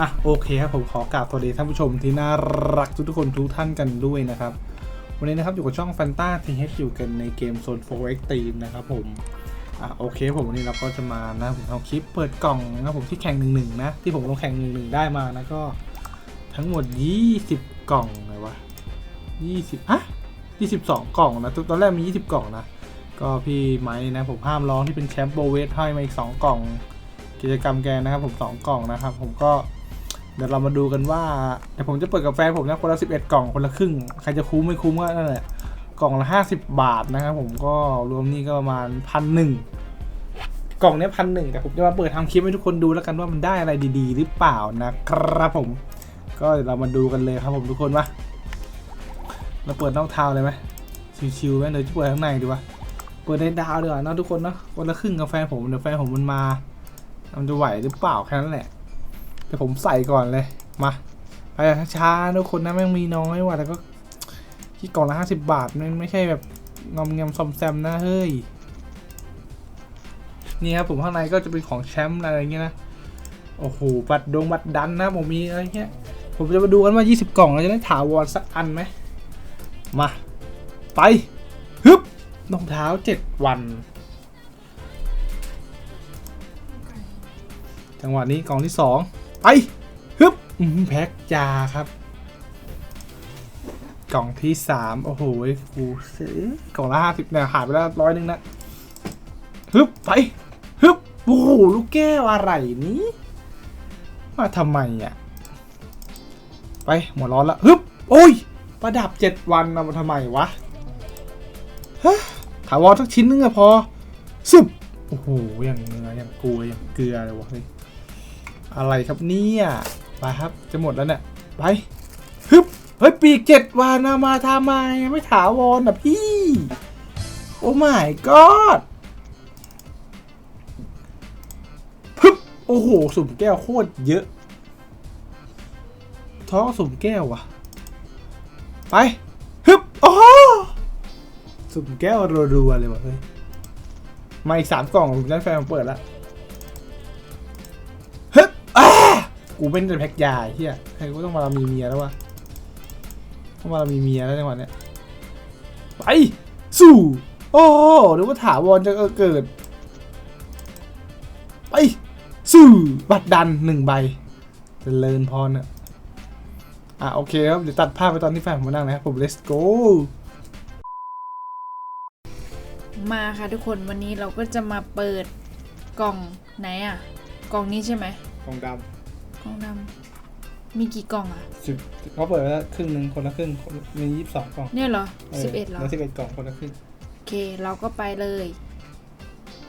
อะโอเคครับผมขอกราบสวัสดีท่านผู้ชมที่น่ารักทุกๆคนทุกท่านกันด้วยนะครับ วันนี้นะครับอยู่กับช่อง Fanta TH อยู่กันในเกมโซน 4X Team นะครับผมอะโอเคผมวันนี้เราก็จะมานะผมทำคลิปเปิดกล่องนะครับผมที่แข่งหนึ่งหนึ่งนะ ที่ผมลงแข่งหนึ่งหนึ่งได้มานะก็ทั้งหมด 20 กล่องเลยวะ20ฮะ22 กล่องนะตอนแรกมี 20 กล่องนะ ก็พี่ไม้นะผมห้ามร้องที่เป็นแชมป์โบเวทให้มาอีก 2 กล่อง กิจกรรมแกนะครับผม 2 กล่องนะครับ ผมก็ เดี๋ยวเรามาดูกันว่าเดี๋ยวผมจะเปิดกับแฟนผมนะคนละ11กล่องคนละครึ่งใครจะคุ้มไม่คุ้มก็นั่นแหละกล่องละ50บาทนะครับผมก็รวมนี่ก็ประมาณพันหนึ่งกล่องเนี้พันหนึ่งแต่ผมจะมาเปิดทำคลิปให้ทุกคนดูแล้วกันว่ามันได้อะไรดีๆ หรือเปล่านะครับผม ก็เดี๋ยวเรามาดูกันเลยครับผมทุกคนว่าเราเปิดนอกเท้าเลยไหมชิวๆไหมเดี๋ยวจะเปิดข้างในดีวะเปิดในดาวดีกว่านะทุกคนเนะคนละครึ่งกับแฟนผมเดี๋ยวแฟนผมมันมามันจะไหวหรือเปล่าแค่นั้นแหละ แต่ผมใส่ก่อนเลยมาไปช้าทุกคนนะแม่งมีน้อยว่ะแต่ก็ที่กล่องละห้าสิบบาทมันไม่ใช่แบบงอมแงมซอมแซมนะเฮ้ยนี่ครับผมข้างในก็จะเป็นของแชมป์อะไรเงี้ยนะโอ้โหบัตรดงบัตรดันนะผมมีอะไรเงี้ยผมจะมาดูกันว่า 20 กล่องเราจะได้ถาวรสักอันไหมมา ไปฮึบรองเท้าเจ็ดวัน จังหวะนี้กล่องที่สอง ไปฮึบอื้อหือแพ็กยาครับ กล่องที่สามโอ้โหกูซื้อกล่องละห้าสิบเนี่ยหายไปแล้วร้อยหนึ่งนะฮึบไปฮึบโอ้โหลูกแก้วอะไรนี้มาทำไมอะ ไปหัวร้อนละฮึบโอ้ย ประดับเจ็ดวันเอามาทำไมวะถาวรสักชิ้นนึงอะพอซึบโอ้โหอย่างเนื้ออย่างกลัวอย่างเกลือเลยวะเฮ้ย อะไรครับเนี่ยไปครับจะหมดแล้วเนี่ยไปฮึบเฮ้ยปีกเจ็ดวานามาทำไมไม่ถาวรอะพี่ โอ้ my god ฮึบโอ้โหสุ่มแก้วโคตรเยอะ ท้องสุ่มแก้วว่ะ ไปฮึบโอ้สุ่มแก้วรัวๆเลยว่ะเฮ้ยมาอีกสามกล่องผมได้แฟนมาเปิดแล้ว กูเป็นแต่แพ็กยาไอ้เฮียใครก็ต้องมาเรามีเมียแล้ววะต้องมาเรามีเมียแล้วจังหวะเนี้ยไปสู่โอ้โหหรือว่าถาวรจะเกิด ไปสู่บัตรดันหนึ่งใบจเจริญพรอะอะโอเคครับ เดี๋ยวตัดภาพไปตอนที่แฟนผมมานั่งนะครับผม let's go มาค่ะทุกคนวันนี้เราก็จะมาเปิดกล่องไหนอะ กล่องนี้ใช่ไหมกล่องดก ล่องดำมีกี่กล่องอะำสิบเขาเปิดไปแล้วครึ่งหนึ่งคนละครึ่งคนมียี่สิบสองกล่องเนี่ยเหรอสิบเอ็ดเหรอแล้วสิบเอ็ดกล่องคนละครึ่งโอเค เราก็ไปเลย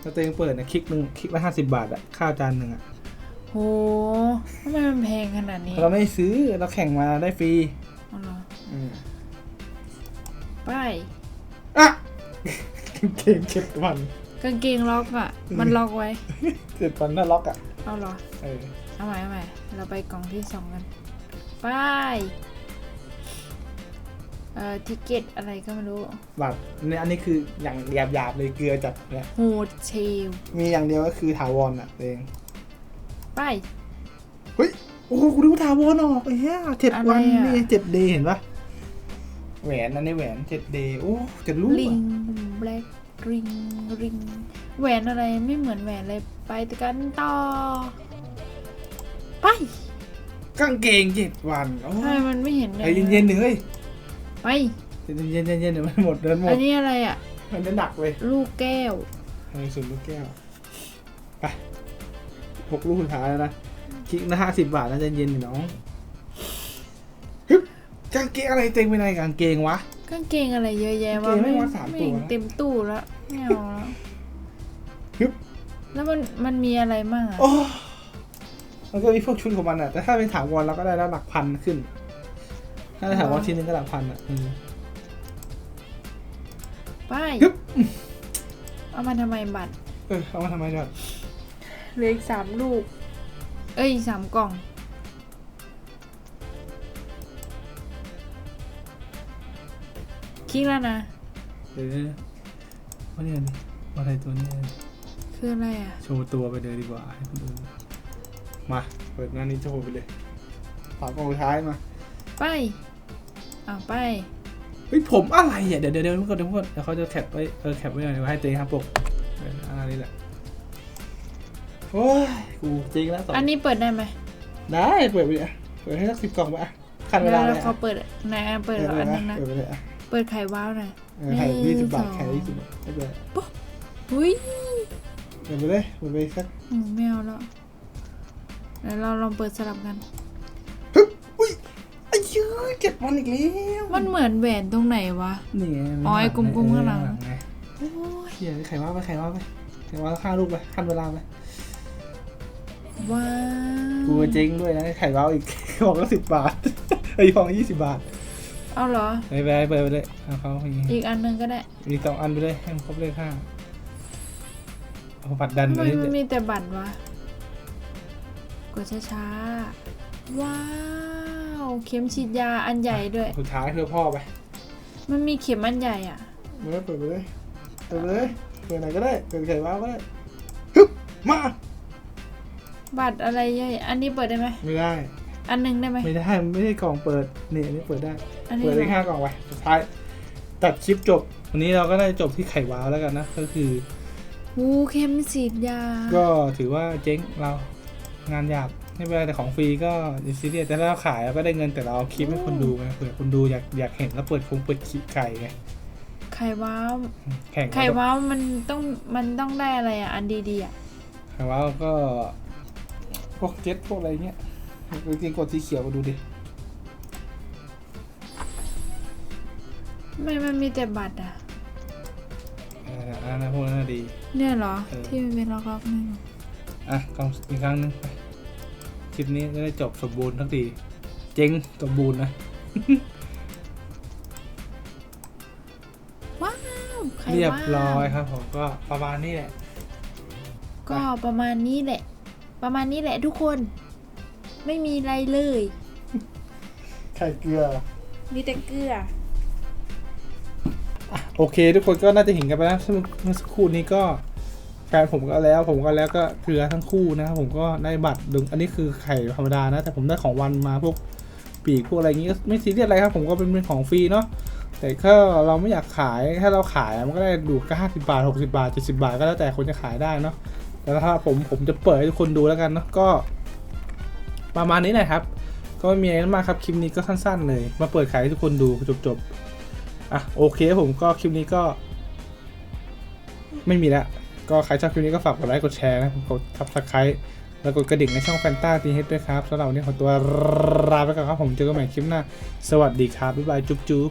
ถ้าตัวเองเปิดนะคลิกหนึ่งคลิกละห้าสิบบาทอะข้าวจานหนึ่งอะโหทำไมมันแพงขนาดนี้เราไม่ได้ซื้อเราแข่งมาได้ฟรีเอาเหรออืมไปอะเก่งเจ็ดวัน กางเกงล็อกอะมันล็อกไว้ เจ็ดวันน่าล็อกอะเอาเหรอเออเอาใหม่เอาใหม่ เราไปกล่องที่สองกันไปเอ่อทิเก็ตอะไรก็ไม่รู้บัตรเนี่ยอันนี้คืออย่างหยาบหยาบๆเลยเกลือจัดเนี่ยโฮเทลมีอย่างเดียวก็คือถาวรอะตัวเองไปเฮ้ยโอ้โหกูดูถาวรออกไอ้เหี้ยเจ็ดวันอะไรอะนี่เจ็ดเดย์เห็นปะแหวนอันนี้แหวนเจ็ดเดย์โอ้จะรู้ลิอะงแบล็กริงริงแหวนอะไรไม่เหมือนแหวนเลยไปกันต่อ ไปกางเกงเจ็ดวันโอ้ทำไมมันไม่เห็นไอ้เย็นๆหนึ่งเฮ้ยไปเย็นๆเย็นๆเย็นๆเดี๋ยวมันหมดเดินหมอัดนนี้อะไรอะ มันจะหนักเลยลูกแก้วเฮ้ยสุดลูกแก้วไปหกลูกสุดท้ายแล้วนะคลิกนะห้าสิบบาทนะใจเย็นดิน้องฮึบกางเกงอะไรเต็มไปในกางเกงวะ กางเกงอะไรเยอะแยะวะกางเกงไม่ว่าสามไม่ตัวเห็นนะเต็มตู้แล้วไม่เอาแล้ว ฮึบแล้วมันมันมีอะไรมั่งอะโอ้ มันก็มีพวกชุดของมันอะแต่ถ้าเป็นถาวรเราก็ได้แล้วหลักพันขึ้น ถ้าเป็นถาวรชิ้นหนึงก็หลักพันอะอืมไปฮึบเอามาทำไมบัตรเออเอามาทำไมเนี่ยเหลืออีกสามลูก เอ้ยสามกล่อง คิดแล้วนะ เดี๋ยวว่าเนี่ยนี่อะไรตัวนี้คืออะไรอะ โชว์ตัวไปเลยดีกว่าให้คนดู มาเปิดหน้านี้โชว์ไปเลยฝากกล่องสุดท้ายมา ไปเอาไปเฮ้ยผมอะไรอะเดี๋ยวเดี๋ยวเดี๋ยวทุกคนเดี๋ยวทุกคนเดี๋ยวเขาจะแคปไว้เออแคปไว้หน่อยเดี๋ยวให้เจ๊ครับปกเอออันนี้แหละโอ้ยกูจริงแล้วสองอันนี้เปิดได้ไหมได้เปิดไปเลยอะเปิดให้สักสิบกล่องไปอะคันเวแล้ลาวเลเรายเขาอะเปิดไหนอะเปิดเหรออันนึงนะ เปิดไปเลยอะเปิดไข่ว้าวหน่อย เออไข่หนึ่ยี่งสิบบาทสองไข่ยี่สิบบาทไม่เป็นไรอุ้ยเปิดไปเลยเปิดไปสักหนูไม่เอาแล้ว แล้วเราลองเปิดสลับกันฮึบอุ้ยไอ้เหี้ยเจ็ดวันอีกแล้วมันเหมือนแหวนตรงไหนวะ นี่ไงอ๋อไอ้กลมๆข้างหลังไงโอ้ยเฮียไข่ว่าไปไข่ว่าไปไข่ว่าฆ่าลูกไปขั้นเวลาไปว้าวกูเจ๊งด้วยนะไข่ว่าอีกบอกก็สิบบาทไอ้ฟองยี่สิบบาทเอาเหรอ ไปไปเปิดไปเลยเอาเขาอย่างงี้อีกอันหนึงก็ได้มีสองอันไปเลยให้มันครบเลยห้าเอาปัดดันทำไปไมนี่มันมีแต่บัตรวะก ดช้าๆ ว้าว เข็มฉีดยาอันใหญ่ด้วย สุดท้ายเพื่อพ่อไปมันมีเข็มอันใหญ่อะเปิดเปิดไปเลยเปิดไปเลยเปิดไหนก็ได้เปิดไข่ว่าก็ได้ฮึบมาบัตรอะไรใหญ่อันนี้เปิดได้ไหมไม่ได้ อันหนึงได้ไหม ไม่ได้มันไม่ได้กล่องเปิดนี่อันนี้เปิดได้ อันนี้เปิดเหรได้อห้ากล่องไปสุดท้ายตัดคลิปจบ วันนี้เราก็ได้จบที่ไข่ว้าวแล้วกันนะ ก็คือ หูเข็มฉีดยา ก็ถือว่าเจ๊งเรา งานหยาบไม่เป็นไรแต่ของฟรีก็อินซีเรียสแต่ถ้าเราขายเราก็ได้เงินแต่เราเอาคลิปให้คนดูไงเผื่อคนดูอยากอยากเห็นแล้วเปิดคงเปิดขีไก่ไงไข่ว้าวแข่งไข่ว้าวมันต้องมันต้องได้อะไรอะ อันดีๆอะไข่ว้าวก็พวกเจ็ตพวกอะไรเงี้ยจริงๆกดสีเขียวมาดูดิไม่มันมีแต่บัตรอะเอออันนั้นพวกนั้นนะดี เนี่ยเหรอเออที่มันเป็นล็อกๆนี่อะกล่องอีกครั้งหนึงไปค ลิปนี้จะได้จบสมบูรณ์ทั้งที เจ๊งสมบูรณ์นะ ว้าวไข่เรียบว้าวร้อยครับผมก็ประมาณนี้แหละ ก็ประมาณนี้แหละ ประมาณนี้แหละทุกคน ไม่มีอะไรเลย ไข่เกลือ มีแต่เกลือโอเค ทุกคนก็น่าจะเห็นกันไปแล้วซึ่งเมื่อสักครู่นี้ก็ แฟนผมก็แล้วผมก็แล้วก็เกลือทั้งคู่นะครับผมก็ได้บัตรดึงอันนี้คือไข่ธรรมดานะแต่ผมได้ของวันมาพวกปีกพวกอะไรอย่างงี้ก็ไม่ซีเรียสอะไรครับผมก็เป็นเป็นของฟรีเนาะแต่ถ้าเราไม่อยากขายถ้าเราขายมันก็ได้ดูก็ห้าสิบาทหกสิบาทเจ็ดสิบาทก็แล้วแต่คนจะขายได้เนาะแต่ถ้าผมผมจะเปิดให้ทุกคนดูแล้วกันเนาะก็ประมาณนี้แหละครับ ก็ไม่มีอะไรมากครับคลิปนี้ก็สั้นๆ เลย มาเปิดขายให้ทุกคนดูจบๆอะโอเคผมก็คลิปนี้ก็ ไม่มีแล้ว ก็ใครชอบคลิปนี้ก็ฝากกดไลค์กดแชร์นะกดทับสไครต์แล้วกดกระดิ่งในช่องแฟนตาทีเฮดด้วยครับสำหรับวันนี้ขอตัวลาไปก่อนครับผมเจอกันใหม่คลิปหน้า สวัสดีครับบ๊ายบายจุ๊บจุ๊บ